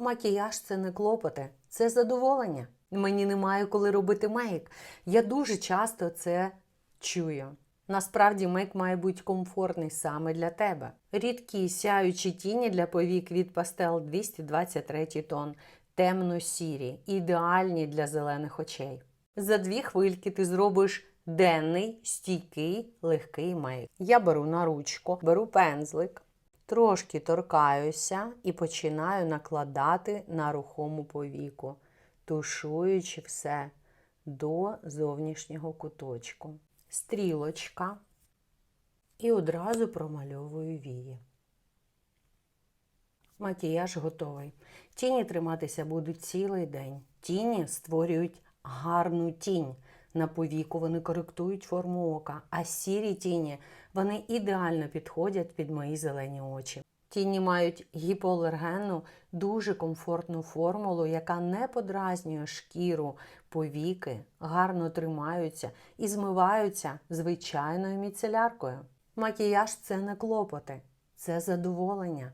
Макіяж це не клопоти, це задоволення. Мені немає коли робити мейк. Я дуже часто це чую. Насправді мейк має бути комфортний саме для тебе. Рідкі сяючі тіні для повік від Pastel 223 тон, темно-сірі, ідеальні для зелених очей. За дві хвильки ти зробиш денний, стійкий, легкий мейк. Я беру на ручку, беру пензлик, трошки торкаюся і починаю накладати на рухому повіку, тушуючи все до зовнішнього куточку. Стрілочка і одразу промальовую вії. Макіяж готовий. Тіні триматися будуть цілий день. Тіні створюють гарну тінь. На повіку вони коректують форму ока, а сірі тіні вони ідеально підходять під мої зелені очі. Тіні мають гіпоалергенну, дуже комфортну формулу, яка не подразнює шкіру, повіки, гарно тримаються і змиваються звичайною міцеляркою. Макіяж це не клопоти, це задоволення.